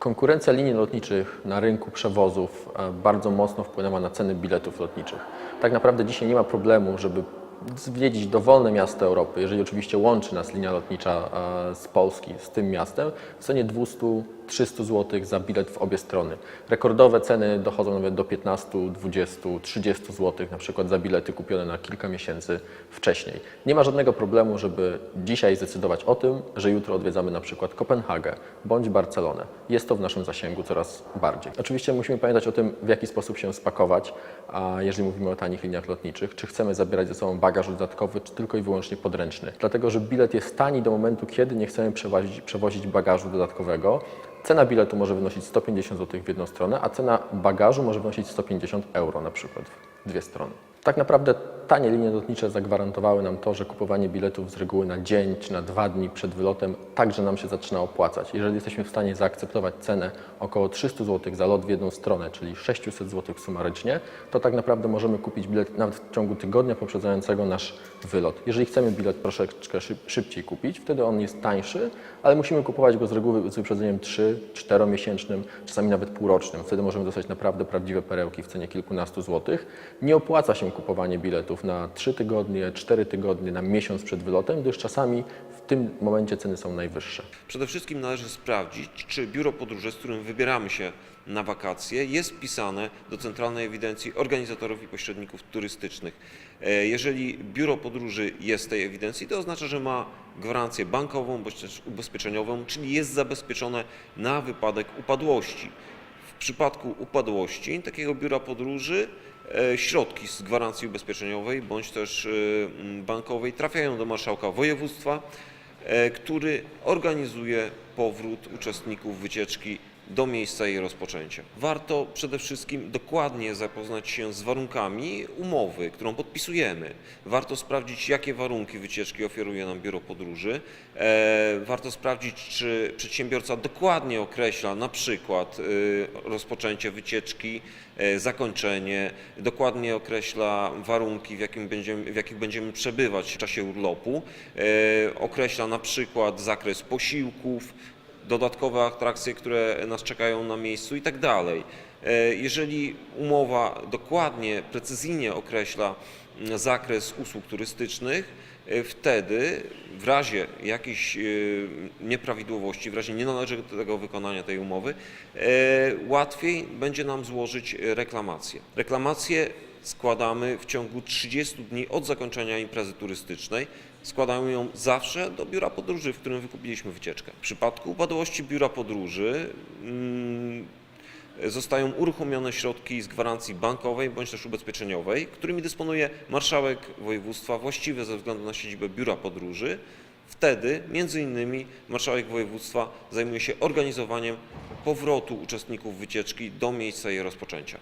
Konkurencja linii lotniczych na rynku przewozów e, bardzo mocno wpłynęła na ceny biletów lotniczych. Tak naprawdę dzisiaj nie ma problemu, żeby zwiedzić dowolne miasto Europy, jeżeli oczywiście łączy nas linia lotnicza e, z Polski z tym miastem, w cenie 200-300 zł za bilet w obie strony. Rekordowe ceny dochodzą nawet do 15, 20, 30 zł na przykład za bilety kupione na kilka miesięcy wcześniej. Nie ma żadnego problemu, żeby dzisiaj zdecydować o tym, że jutro odwiedzamy na przykład Kopenhagę bądź Barcelonę. Jest to w naszym zasięgu coraz bardziej. Oczywiście musimy pamiętać o tym, w jaki sposób się spakować, a jeżeli mówimy o tanich liniach lotniczych, czy chcemy zabierać ze sobą bagaż dodatkowy, czy tylko i wyłącznie podręczny. Dlatego, że bilet jest tani do momentu, kiedy nie chcemy przewozić, przewozić bagażu dodatkowego. Cena biletu może wynosić 150 zł w jedną stronę, a cena bagażu może wynosić 150 euro na przykład dwie strony. Tak naprawdę tanie linie lotnicze zagwarantowały nam to, że kupowanie biletów z reguły na dzień czy na dwa dni przed wylotem także nam się zaczyna opłacać. Jeżeli jesteśmy w stanie zaakceptować cenę około 300 zł za lot w jedną stronę, czyli 600 zł sumarycznie, to tak naprawdę możemy kupić bilet nawet w ciągu tygodnia poprzedzającego nasz wylot. Jeżeli chcemy bilet troszeczkę szyb, szybciej kupić, wtedy on jest tańszy, ale musimy kupować go z reguły z wyprzedzeniem 3-4 miesięcznym, czasami nawet półrocznym. Wtedy możemy dostać naprawdę prawdziwe perełki w cenie kilkunastu złotych. Nie opłaca się kupowanie biletów na 3 tygodnie, 4 tygodnie, na miesiąc przed wylotem, gdyż czasami w tym momencie ceny są najwyższe. Przede wszystkim należy sprawdzić, czy biuro podróży, z którym wybieramy się na wakacje, jest wpisane do Centralnej Ewidencji Organizatorów i Pośredników Turystycznych. E, Jeżeli biuro podróży jest w tej ewidencji, to oznacza, że ma gwarancję bankową bądź też ubezpieczeniową, czyli jest zabezpieczone na wypadek upadłości. W przypadku upadłości takiego biura podróży e, środki z gwarancji ubezpieczeniowej bądź też e, bankowej trafiają do marszałka województwa, e, który organizuje powrót uczestników wycieczki do miejsca jej rozpoczęcia. Warto przede wszystkim dokładnie zapoznać się z warunkami umowy, którą podpisujemy. Warto sprawdzić, jakie warunki wycieczki oferuje nam biuro podróży. E, Warto sprawdzić, czy przedsiębiorca dokładnie określa na przykład e, rozpoczęcie wycieczki, e, zakończenie, dokładnie określa warunki, w, jakim będziemy, w jakich będziemy przebywać w czasie urlopu, określa na przykład zakres posiłków, dodatkowe atrakcje, które nas czekają na miejscu i tak dalej. E, Jeżeli umowa dokładnie, precyzyjnie określa mm, zakres usług turystycznych, e, wtedy w razie jakichś e, nieprawidłowości, w razie nienależytego wykonania tej umowy, łatwiej będzie nam złożyć reklamację. Reklamację składamy w ciągu 30 dni od zakończenia imprezy turystycznej. Składamy ją zawsze do biura podróży, w którym wykupiliśmy wycieczkę. W przypadku upadłości biura podróży mm, zostają uruchomione środki z gwarancji bankowej bądź też ubezpieczeniowej, którymi dysponuje marszałek województwa właściwy ze względu na siedzibę biura podróży. Wtedy, między innymi, marszałek województwa zajmuje się organizowaniem powrotu uczestników wycieczki do miejsca jej rozpoczęcia.